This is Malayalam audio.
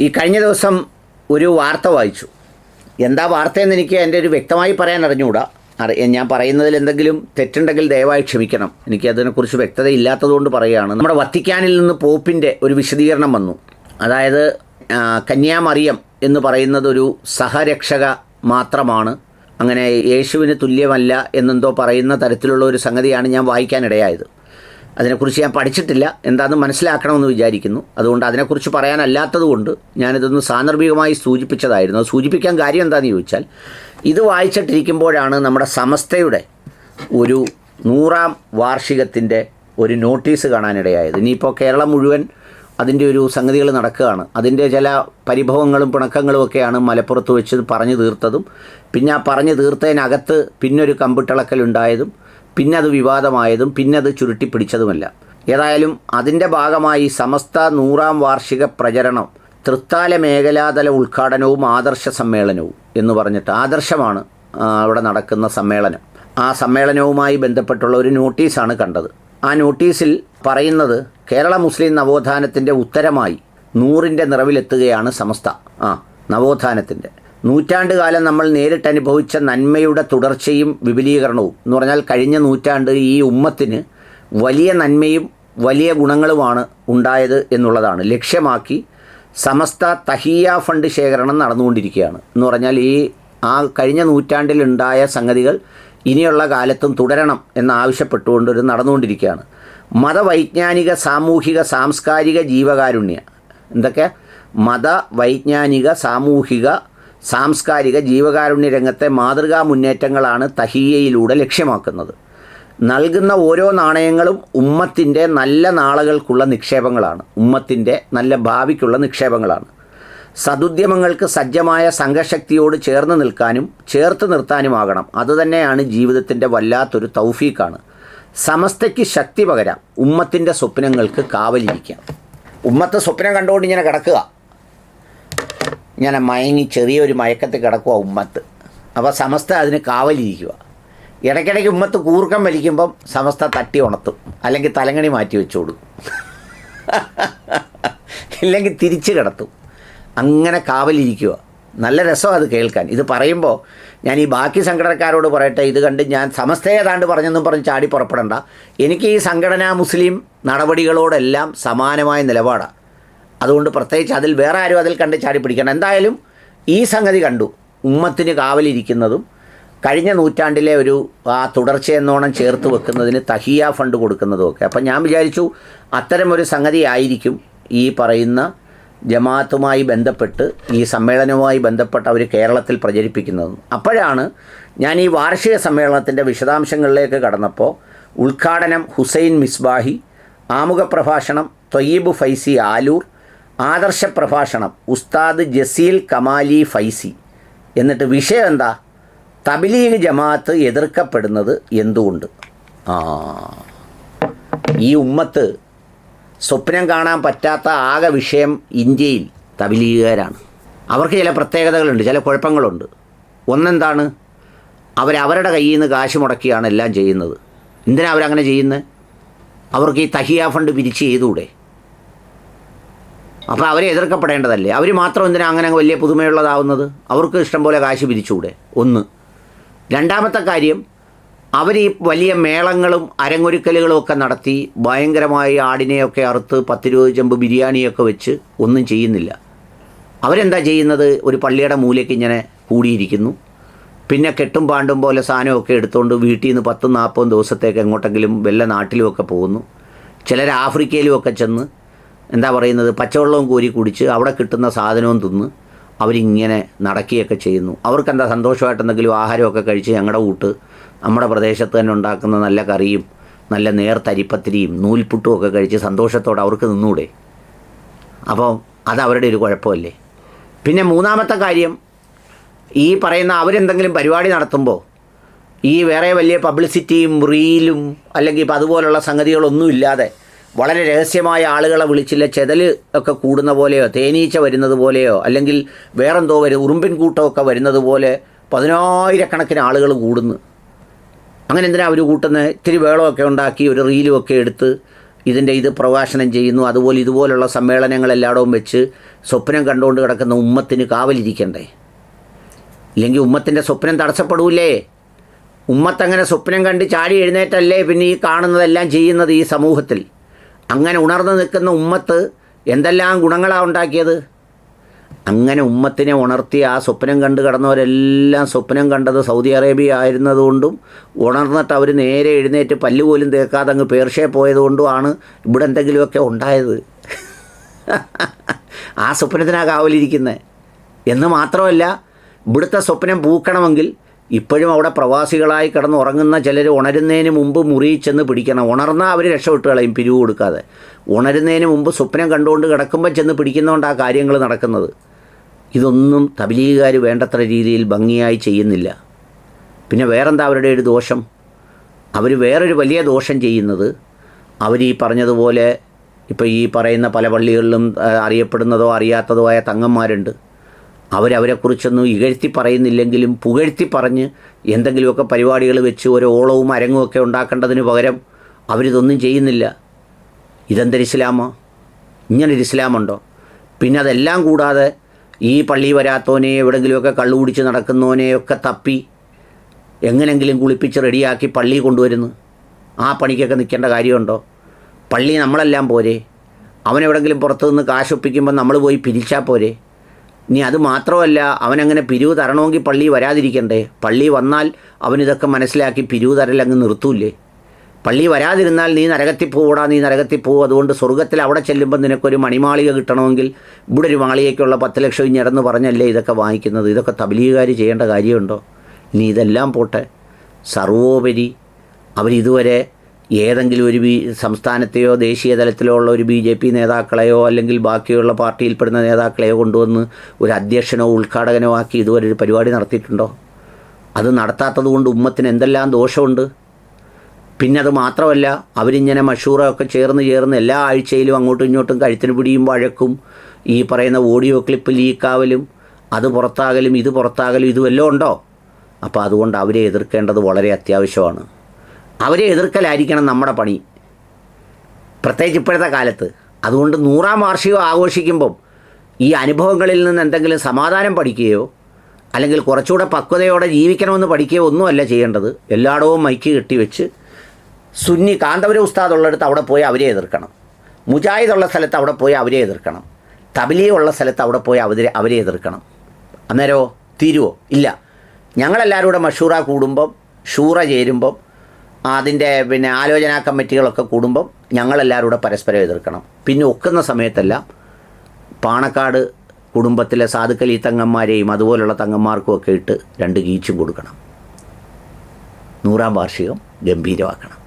ഈ കഴിഞ്ഞ ദിവസം ഒരു വാർത്ത വായിച്ചു. എന്താ വാർത്തയെന്ന് എനിക്ക് എന്റെ ഒരു വ്യക്തമായി പറയാൻ അറിഞ്ഞുകൂടാ. അറി ഞാൻ പറയുന്നതിൽ എന്തെങ്കിലും തെറ്റുണ്ടെങ്കിൽ ദയവായി ക്ഷമിക്കണം. എനിക്ക് അതിനെക്കുറിച്ച് വ്യക്തത ഇല്ലാത്തതുകൊണ്ട് പറയുകയാണ്. നമ്മുടെ വത്തിക്കാനിൽ നിന്ന് പോപ്പിന്റെ ഒരു വിശദീകരണം വന്നു. അതായത് കന്യാമറിയം എന്ന് പറയുന്നത് ഒരു സഹരക്ഷക മാത്രമാണ്. അങ്ങനെ യേശുവിന് തുല്യമല്ല എന്നെന്തോ പറയുന്ന തരത്തിലുള്ള ഒരു സംഗതിയാണ് ഞാൻ വായിക്കാനിടയായത്. അതിനെക്കുറിച്ച് ഞാൻ പഠിച്ചിട്ടില്ല. എന്താണെന്ന് മനസ്സിലാക്കണമെന്ന് വിചാരിക്കുന്നു. അതുകൊണ്ട് അതിനെക്കുറിച്ച് പറയാനല്ലാത്തതുകൊണ്ട് ഞാനിതൊന്ന് സാന്ദർഭികമായി സൂചിപ്പിച്ചതായിരുന്നു. അത് സൂചിപ്പിക്കാൻ കാര്യം എന്താണെന്ന് ചോദിച്ചാൽ ഇത് വായിച്ചിട്ടിരിക്കുമ്പോഴാണ് നമ്മുടെ സമസ്തയുടെ ഒരു നൂറാം വാർഷികത്തിന്റെ ഒരു നോട്ടീസ് കാണാനിടയായത്. ഇനിയിപ്പോൾ കേരളം മുഴുവൻ അതിന്റെ ഒരു സംഗതികൾ നടക്കുകയാണ്. അതിന്റെ ചില പരിഭവങ്ങളും പിണക്കങ്ങളും ഒക്കെയാണ് മലപ്പുറത്ത് വെച്ച് പറഞ്ഞു തീർത്തതും. പിന്നെ ആ പറഞ്ഞു തീർത്തതിനകത്ത് പിന്നൊരു കമ്പിട്ടിളക്കലുണ്ടായതും പിന്നെ അത് വിവാദമായതും പിന്നെ അത് ചുരുട്ടിപ്പിടിച്ചതുമല്ല. ഏതായാലും അതിന്റെ ഭാഗമായി സമസ്ത നൂറാം വാർഷിക പ്രചരണം തൃത്താല മേഖലാതല ഉദ്ഘാടനവും ആദർശ സമ്മേളനവും എന്ന് പറഞ്ഞിട്ട് ആദർശമാണ് അവിടെ നടക്കുന്ന സമ്മേളനം. ആ സമ്മേളനവുമായി ബന്ധപ്പെട്ടുള്ള ഒരു നോട്ടീസാണ് കണ്ടത്. ആ നോട്ടീസിൽ പറയുന്നത് കേരള മുസ്ലിം നവോത്ഥാനത്തിന്റെ ഉത്തരമായി നൂറിന്റെ നിറവിലെത്തുകയാണ് സമസ്ത. ആ നവോത്ഥാനത്തിന്റെ നൂറ്റാണ്ട് കാലം നമ്മൾ നേരിട്ട് അനുഭവിച്ച നന്മയുടെ തുടർച്ചയും വിപുലീകരണവും. എന്ന് പറഞ്ഞാൽ കഴിഞ്ഞ നൂറ്റാണ്ട് ഈ ഉമ്മത്തിന് വലിയ നന്മയും വലിയ ഗുണങ്ങളുമാണ് ഉണ്ടായത് എന്നുള്ളതാണ്. ലക്ഷ്യമാക്കി സമസ്ത തഹിയ ഫണ്ട് ശേഖരണം നടന്നുകൊണ്ടിരിക്കുകയാണ്. എന്ന് പറഞ്ഞാൽ ഈ ആ കഴിഞ്ഞ നൂറ്റാണ്ടിലുണ്ടായ സംഗതികൾ ഇനിയുള്ള കാലത്തും തുടരണം എന്നാവശ്യപ്പെട്ടുകൊണ്ട് ഒരു നടന്നുകൊണ്ടിരിക്കുകയാണ്. മതവൈജ്ഞാനിക സാമൂഹിക സാംസ്കാരിക ജീവകാരുണ്യ എന്തൊക്കെ? മത വൈജ്ഞാനിക സാമൂഹിക സാംസ്കാരിക ജീവകാരുണ്യ രംഗത്തെ മാതൃകാ മുന്നേറ്റങ്ങളാണ് തഹിയയിലൂടെ ലക്ഷ്യമാക്കുന്നത്. നൽകുന്ന ഓരോ നാണയങ്ങളും ഉമ്മത്തിന്റെ നല്ല നാളുകൾക്കുള്ള നിക്ഷേപങ്ങളാണ്. ഉമ്മത്തിന്റെ നല്ല ഭാവിക്കുള്ള നിക്ഷേപങ്ങളാണ്. സതുദ്യമങ്ങൾക്ക് സജ്ജമായ സംഘശക്തിയോട് ചേർന്ന് നിൽക്കാനും ചേർത്ത് നിർത്താനുമാകണം. അതുതന്നെയാണ് ജീവിതത്തിന്റെ വല്ലാത്തൊരു തൗഫീക്കാണ് സമസ്തയ്ക്ക് ശക്തി പകരാം. ഉമ്മത്തിന്റെ സ്വപ്നങ്ങൾക്ക് കാവലിരിക്കാം. ഉമ്മത്തെ സ്വപ്നം കണ്ടുകൊണ്ട് ഇങ്ങനെ കിടക്കുക. ഇങ്ങനെ മയങ്ങി ചെറിയൊരു മയക്കത്തിൽ കിടക്കുക ഉമ്മത്ത്. അപ്പോൾ സമസ്ത അതിന് കാവലിരിക്കുക ഇടയ്ക്കിടയ്ക്ക് ഉമ്മത്ത് കൂർക്കം വലിക്കുമ്പം സമസ്ത തട്ടി ഉണർത്തും. അല്ലെങ്കിൽ തലങ്ങണി മാറ്റി വെച്ചോളൂ ഇല്ലെങ്കിൽ തിരിച്ച് കിടത്തും. അങ്ങനെ കാവലിരിക്കുക നല്ല രസം അത് കേൾക്കാൻ. ഇത് പറയുമ്പോൾ ഞാൻ ഈ ബാക്കി സംഘടനക്കാരോട് പറയട്ടെ ഇത് കണ്ട് ഞാൻ സമസ്തയെ താണ്ട് പറഞ്ഞെന്നും പറഞ്ഞ് ചാടി പുറപ്പെടണ്ട. എനിക്ക് ഈ സംഘടനാ മുസ്ലിം നടപടികളോടെല്ലാം സമാനമായ നിലപാടാണ് അതുകൊണ്ട് പ്രത്യേകിച്ച് അതിൽ വേറെ ആരും അതിൽ കണ്ട് ചാടി പിടിക്കണം. എന്തായാലും ഈ സംഗതി കണ്ടു. ഉമ്മത്തിന് കാവലിരിക്കുന്നതും കഴിഞ്ഞ നൂറ്റാണ്ടിലെ ഒരു ആ തുടർച്ചയെന്നോണം ചേർത്ത് വെക്കുന്നതിന് തഹിയ ഫണ്ട് കൊടുക്കുന്നതും ഒക്കെ. അപ്പം ഞാൻ വിചാരിച്ചു അത്തരം ഒരു സംഗതി ആയിരിക്കും ഈ പറയുന്ന ജമാഅത്തുമായി ബന്ധപ്പെട്ട് ഈ സമ്മേളനവുമായി ബന്ധപ്പെട്ട് അവർ കേരളത്തിൽ പ്രചരിപ്പിക്കുന്നത്. അപ്പോഴാണ് ഞാൻ ഈ വാർഷിക സമ്മേളനത്തിന്റെ വിശദാംശങ്ങളിലേക്ക് കടന്നപ്പോൾ ഉദ്ഘാടനം ഹുസൈൻ മിസ്ബാഹി ആമുഖ പ്രഭാഷണം തൊയ്യബ് ഫൈസി ആലൂർ ആദർശ പ്രഭാഷണം ഉസ്താദ് ജസീൽ കമാലി ഫൈസി. എന്നിട്ട് വിഷയം എന്താ? തബിലീഗ് ജമാഅത്ത് എതിർക്കപ്പെടുന്നത് എന്തുകൊണ്ട്? ആ ഈ ഉമ്മത്ത് സ്വപ്നം കാണാൻ പറ്റാത്ത ആകെ വിഷയം ഇന്ത്യയിൽ തബിലീഗുകാരാണ്. അവർക്ക് ചില പ്രത്യേകതകളുണ്ട് ചില കുഴപ്പങ്ങളുണ്ട്. ഒന്നെന്താണ്? അവരവരുടെ കയ്യിൽ നിന്ന് കാശ് മുടക്കിയാണ് എല്ലാം ചെയ്യുന്നത്. എന്തിനാ അവരങ്ങനെ ചെയ്യുന്നത് അവർക്ക് ഈ തഹിയ ഫണ്ട് പിരിച്ച് ചെയ്തുകൂടെ? അപ്പോൾ അവരെ എതിർക്കപ്പെടേണ്ടതല്ലേ? അവർ മാത്രം എന്തിനാ അങ്ങനെ വലിയ പുതുമയുള്ളതാവുന്നത്? അവർക്ക് ഇഷ്ടംപോലെ കാശ് പിരിച്ചുകൂടെ? ഒന്ന്. രണ്ടാമത്തെ കാര്യം അവർ ഈ വലിയ മേളങ്ങളും അരങ്ങൊരുക്കലുകളും ഒക്കെ നടത്തി ഭയങ്കരമായി ആടിനെയൊക്കെ അറുത്ത് പത്തിരുപത് ചെമ്പ് ബിരിയാണിയൊക്കെ വെച്ച് ഒന്നും ചെയ്യുന്നില്ല. അവരെന്താ ചെയ്യുന്നത്? ഒരു പള്ളിയുടെ മൂലയ്ക്ക് ഇങ്ങനെ കൂടിയിരിക്കുന്നു. പിന്നെ കെട്ടും പാണ്ടും പോലെ സാധനമൊക്കെ എടുത്തുകൊണ്ട് വീട്ടിൽ നിന്ന് പത്തും നാൽപ്പതും ദിവസത്തേക്ക് എങ്ങോട്ടെങ്കിലും വല്ല നാട്ടിലുമൊക്കെ പോകുന്നു. ചിലർ ആഫ്രിക്കയിലുമൊക്കെ ചെന്ന് എന്താ പറയുന്നത് പച്ചവെള്ളവും കോരി കുടിച്ച് അവിടെ കിട്ടുന്ന സാധനവും തിന്ന് അവരിങ്ങനെ നടക്കുകയൊക്കെ ചെയ്യുന്നു. അവർക്കെന്താ സന്തോഷമായിട്ട് എന്തെങ്കിലും ആഹാരമൊക്കെ കഴിച്ച് ഞങ്ങളുടെ കൂട്ട് നമ്മുടെ പ്രദേശത്ത് തന്നെ ഉണ്ടാക്കുന്ന നല്ല കറിയും നല്ല നേർത്തരിപ്പത്തിരിയും നൂൽപുട്ടും ഒക്കെ കഴിച്ച് സന്തോഷത്തോടെ അവർക്ക് നിന്നൂടെ? അപ്പോൾ അത് അവരുടെ ഒരു കുഴപ്പമല്ലേ? പിന്നെ മൂന്നാമത്തെ കാര്യം ഈ പറയുന്ന അവരെന്തെങ്കിലും പരിപാടി നടത്തുമ്പോൾ ഈ വേറെ വലിയ പബ്ലിസിറ്റിയും റീലും അല്ലെങ്കിൽ ഇപ്പം അതുപോലുള്ള സംഗതികളൊന്നും ഇല്ലാതെ വളരെ രഹസ്യമായ ആളുകളെ വിളിച്ചില്ല. ചെതൽ ഒക്കെ കൂടുന്ന പോലെയോ തേനീച്ച വരുന്നത് പോലെയോ അല്ലെങ്കിൽ വേറെന്തോ വരും ഉറുമ്പിൻ കൂട്ടമൊക്കെ വരുന്നത് പോലെ പതിനായിരക്കണക്കിന് ആളുകൾ കൂടുന്നു. അങ്ങനെ എന്തിനാ അവർ കൂട്ടുന്നത് ഇത്തിരി വേളമൊക്കെ ഉണ്ടാക്കി ഒരു റീലുമൊക്കെ എടുത്ത് ഇതിന്റെ ഇത് പ്രകാശനം ചെയ്യുന്നു. അതുപോലെ ഇതുപോലുള്ള സമ്മേളനങ്ങളെല്ലാടവും വെച്ച് സ്വപ്നം കണ്ടുകൊണ്ട് കിടക്കുന്ന ഉമ്മത്തിന് കാവലിരിക്കണ്ടേ? ഇല്ലെങ്കിൽ ഉമ്മത്തിന്റെ സ്വപ്നം തടസ്സപ്പെടൂലേ? ഉമ്മത്തങ്ങനെ സ്വപ്നം കണ്ട് ചാടി എഴുന്നേറ്റല്ലേ പിന്നെ ഈ കാണുന്നതെല്ലാം ചെയ്യുന്നത് ഈ സമൂഹത്തിൽ? അങ്ങനെ ഉണർന്നു നിൽക്കുന്ന ഉമ്മത്ത് എന്തെല്ലാം ഗുണങ്ങളാണ് ഉണ്ടാക്കിയത്? അങ്ങനെ ഉമ്മത്തിനെ ഉണർത്തി ആ സ്വപ്നം കണ്ട് കിടന്നവരെല്ലാം സ്വപ്നം കണ്ടത് സൗദി അറേബ്യ ആയിരുന്നതുകൊണ്ടും ഉണർന്നിട്ട് അവർ നേരെ എഴുന്നേറ്റ് പല്ല് പോലും തേക്കാതെ അങ്ങ് പേർഷയെ പോയതുകൊണ്ടും ആണ് ഇവിടെ എന്തെങ്കിലുമൊക്കെ ഉണ്ടായത്. ആ സ്വപ്നത്തിനാകാവലിരിക്കുന്നത് എന്ന് മാത്രമല്ല ഇവിടുത്തെ സ്വപ്നം പൂക്കണമെങ്കിൽ ഇപ്പോഴും അവിടെ പ്രവാസികളായി കിടന്ന് ഉറങ്ങുന്ന ചിലർ ഉണരുന്നതിന് മുമ്പ് മുറി ചെന്ന് പിടിക്കണം. ഉണർന്നാൽ അവർ രക്ഷപ്പെട്ട് കളയും പിരിവ് കൊടുക്കാതെ. ഉണരുന്നതിന് മുമ്പ് സ്വപ്നം കണ്ടുകൊണ്ട് കിടക്കുമ്പോൾ ചെന്ന് പിടിക്കുന്നതുകൊണ്ട് ആ കാര്യങ്ങൾ നടക്കുന്നത്. ഇതൊന്നും തബലീഗുകാർ വേണ്ടത്ര രീതിയിൽ ഭംഗിയായി ചെയ്യുന്നില്ല. പിന്നെ വേറെന്താ അവരുടെ ഒരു ദോഷം? അവർ വേറൊരു വലിയ ദോഷം ചെയ്യുന്നത് അവർ ഈ പറഞ്ഞതുപോലെ ഇപ്പോൾ ഈ പറയുന്ന പല പള്ളികളിലും അറിയപ്പെടുന്നതോ അറിയാത്തതോ ആയ തങ്ങന്മാരുണ്ട്. അവരവരെക്കുറിച്ചൊന്നും ഇകഴ്ത്തി പറയുന്നില്ലെങ്കിലും പുകഴ്ത്തി പറഞ്ഞ് എന്തെങ്കിലുമൊക്കെ പരിപാടികൾ വെച്ച് ഒരു ഓളവും അരങ്ങും ഒക്കെ ഉണ്ടാക്കേണ്ടതിന് പകരം അവരിതൊന്നും ചെയ്യുന്നില്ല. ഇതെന്തൊരു ഇസ്ലാമോ? ഇങ്ങനൊരു ഇസ്ലാമുണ്ടോ? പിന്നെ അതെല്ലാം കൂടാതെ ഈ പള്ളി വരാത്തവനെ എവിടെങ്കിലുമൊക്കെ കള്ളു കുടിച്ച് നടക്കുന്നവനെയൊക്കെ തപ്പി എങ്ങനെങ്കിലും കുളിപ്പിച്ച് റെഡിയാക്കി പള്ളി കൊണ്ടുവരുന്നു. ആ പണിക്കൊക്കെ നിൽക്കേണ്ട കാര്യമുണ്ടോ? പള്ളി നമ്മളെല്ലാം പോരെ. അവനെവിടെങ്കിലും പുറത്തുനിന്ന് കാശൊപ്പിക്കുമ്പോൾ നമ്മൾ പോയി പിരിച്ചാൽ പോരെ. ഇനി അത് മാത്രമല്ല അവനങ്ങനെ പിരിവ് തരണമെങ്കിൽ പള്ളി വരാതിരിക്കണ്ടേ? പള്ളി വന്നാൽ അവനിതൊക്കെ മനസ്സിലാക്കി പിരിവ് തരലങ്ങ് നിർത്തൂലേ പള്ളി വരാതിരുന്നാൽ നീ നരകത്തിൽ പോകൂടാ നീ നരകത്തിൽ പോകും അതുകൊണ്ട് സ്വർഗത്തിൽ അവിടെ ചെല്ലുമ്പോൾ നിനക്കൊരു മണിമാളിക കിട്ടണമെങ്കിൽ ഇവിടെ ഒരു മാളികയ്ക്കുള്ള പത്ത് ലക്ഷം ഇഞ്ഞിടന്ന് പറഞ്ഞല്ലേ ഇതൊക്കെ വാങ്ങിക്കുന്നത്? ഇതൊക്കെ തബലീകാർ ചെയ്യേണ്ട കാര്യമുണ്ടോ? നീ ഇതെല്ലാം പോട്ടെ. സർവോപരി അവരിതുവരെ ഏതെങ്കിലും ഒരു ബി സംസ്ഥാനത്തെയോ ദേശീയ തലത്തിലോ ഉള്ള ഒരു ബി ജെ പി നേതാക്കളെയോ അല്ലെങ്കിൽ ബാക്കിയുള്ള പാർട്ടിയിൽപ്പെടുന്ന നേതാക്കളെയോ കൊണ്ടുവന്ന് ഒരു അധ്യക്ഷനോ ഉദ്ഘാടകനോ ആക്കി ഇതുവരെ ഒരു പരിപാടി നടത്തിയിട്ടുണ്ടോ? അത് നടത്താത്തത് കൊണ്ട് ഉമ്മത്തിന് എന്തെല്ലാം ദോഷമുണ്ട്? പിന്നെ അത് മാത്രമല്ല അവരിങ്ങനെ മഷൂറൊക്കെ ചേർന്ന് ചേർന്ന് എല്ലാ ആഴ്ചയിലും അങ്ങോട്ടും ഇങ്ങോട്ടും കഴുത്തിന് പിടിയും വഴക്കും ഈ പറയുന്ന ഓഡിയോ ക്ലിപ്പ് ലീക്കാവലും അത് പുറത്താകലും ഇത് പുറത്താകലും ഇതുമെല്ലാം ഉണ്ടോ? അപ്പോൾ അതുകൊണ്ട് അവരെ എതിർക്കേണ്ടത് വളരെ അത്യാവശ്യമാണ്. അവരെ എതിർക്കലായിരിക്കണം നമ്മുടെ പണി. പ്രത്യേകിച്ച് ഇപ്പോഴത്തെ കാലത്ത്. അതുകൊണ്ട് നൂറാം വാർഷികം ആഘോഷിക്കുമ്പം ഈ അനുഭവങ്ങളിൽ നിന്ന് എന്തെങ്കിലും സമാധാനം പഠിക്കുകയോ അല്ലെങ്കിൽ കുറച്ചുകൂടെ പക്വതയോടെ ജീവിക്കണമെന്ന് പഠിക്കുകയോ ഒന്നുമല്ല ചെയ്യേണ്ടത്. എല്ലായിടവും മൈക്ക് കെട്ടിവെച്ച് സുന്നി കാന്തപുര ഉസ്താദ് ഉള്ളിടത്ത് അവിടെ പോയി അവരെ എതിർക്കണം. മുജാഹിദ് ഉള്ള സ്ഥലത്ത് അവിടെ പോയി അവരെ എതിർക്കണം. തബലീ ഉള്ള സ്ഥലത്ത് അവിടെ പോയി അവരെ അവരെ എതിർക്കണം. അന്നേരമോ? തീരുവോ? ഇല്ല. ഞങ്ങളെല്ലാവരും കൂടെ മഷൂറ കൂടുമ്പം ഷൂറ ചേരുമ്പം അതിന്റെ പിന്നെ ആലോചനാ കമ്മിറ്റികളൊക്കെ കൂടുമ്പം ഞങ്ങളെല്ലാവരും കൂടെ പരസ്പരം എതിർക്കണം. പിന്നെ ഒക്കുന്ന സമയത്തെല്ലാം പാണക്കാട് കുടുംബത്തിലെ സാധുക്കലി തങ്ങന്മാരെയും അതുപോലുള്ള തങ്ങന്മാർക്കും ഒക്കെ ഇട്ട് രണ്ട് ഗീച്ചും കൊടുക്കണം. നൂറാം വാർഷികം ഗംഭീരമാക്കണം.